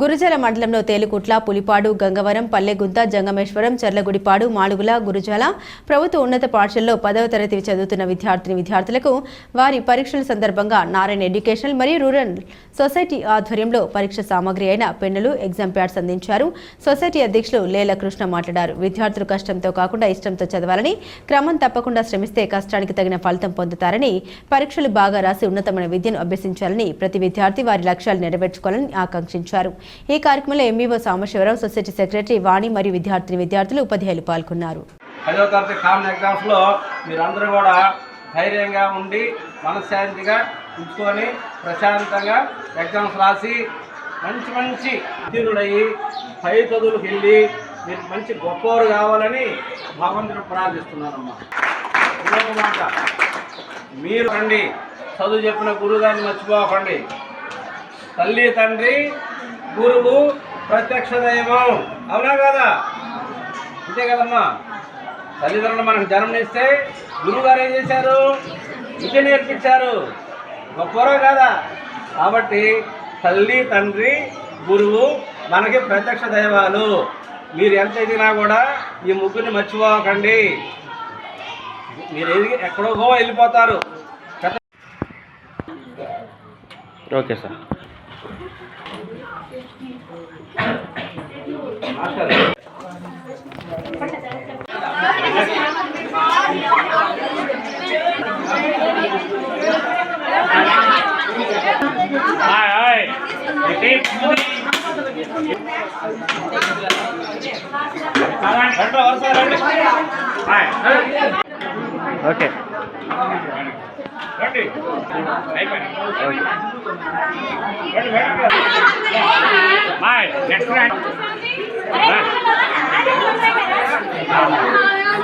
గురుజల మండలంలో తేలికుట్ల పులిపాడు గంగవరం పల్లెగుంత జంగమేశ్వరం చర్లగుడిపాడు మాడుగుల గురుజల ప్రభుత్వ ఉన్నత పాఠశాలలో పదవ తరగతి చదువుతున్న విద్యార్థిని విద్యార్థులకు వారి పరీక్షల సందర్భంగా నారాయణ ఎడ్యుకేషనల్ మరియు రూరల్ సొసైటీ ఆధ్వర్యంలో పరీక్ష సామాగ్రి అయిన పెన్నులు ఎగ్జామ్ ప్యాడ్స్ అందించారు. సొసైటీ అధ్యక్షులు లేల కృష్ణ మాట్లాడారు. విద్యార్థులు కష్టంతో కాకుండా ఇష్టంతో చదవాలని క్రమం తప్పకుండా శ్రమిస్తే కష్టానికి తగిన ఫలితం పొందుతారని పరీక్షలు బాగా రాసి ఉన్నతమైన విద్యను అభ్యసించాలని ప్రతి విద్యార్థి వారి లక్ష్యాలు నెరవేర్చుకోవాలని ఆకాంక్షించారు. ఈ కార్యక్రమంలో MEO Sambasivarao society secretary Vani మరియు విద్యార్థిని విద్యార్థులు ఉపాధ్యాయులు పాల్గొన్నారు. ఐదో తరగతి కామన్ ఎగ్జామ్స్లో మీరందరూ కూడా ధైర్యంగా ఉండి మనశ్శాంతిగా ఉంచుకొని ప్రశాంతంగా ఎగ్జామ్స్ రాసి మంచి మంచి ఉత్తీర్ణుడయ్యి పై చదువులకు వెళ్ళి మీరు మంచి గొప్పవారు కావాలని భగవంతుని ప్రార్థిస్తున్నానమ్మా ఇంకొక మాట. మీరు రండి. చదువు చెప్పిన గురువు గారిని మర్చిపోకండి. తల్లి తండ్రి గురువు ప్రత్యక్ష దైవం అవునా కదా? అంతే కదమ్మా. తల్లిదండ్రులు మనకు జన్మనిస్తే గురువు గారు ఏం చేశారు? విద్య నేర్పించారు. గొప్పవరో కాదా? కాబట్టి తల్లి తండ్రి గురువు మనకి ప్రత్యక్ష దైవాలు. మీరు ఎంత ఎదిగినా కూడా ఈ ముగ్గురిని మర్చిపోకండి. మీరు ఎదిగి ఎక్కడో వెళ్ళిపోతారు. ఓకే సార్ మాస్టర్ రండి, వరుసగా రండి. ఓకే రండి. అయిపోయింది. Yes, right.